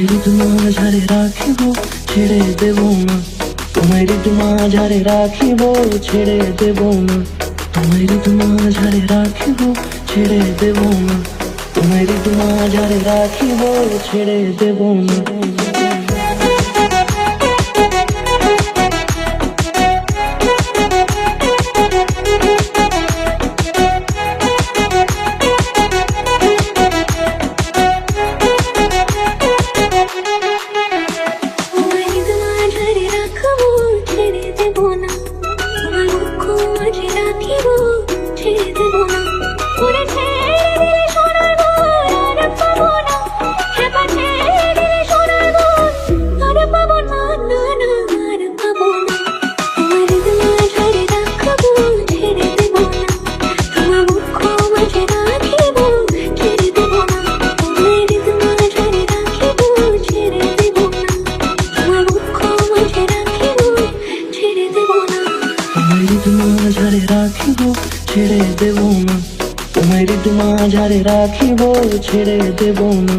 তোমায় ঋতু মাঝারে রাখিব, ছেড়ে দেব না। তোমায় ঋতু মাঝারে রাখিব, ছেড়ে দেব না। তোমায় ঋতু মাঝারে রাখিব, ছেড়ে দেব না। তোমায় ঋতু মাঝারে রাখিব, ছেড়ে দেব না। না ছেড়ে দেব না। তোমার ঋতু যারে রাখিব ছেড়ে দেব না।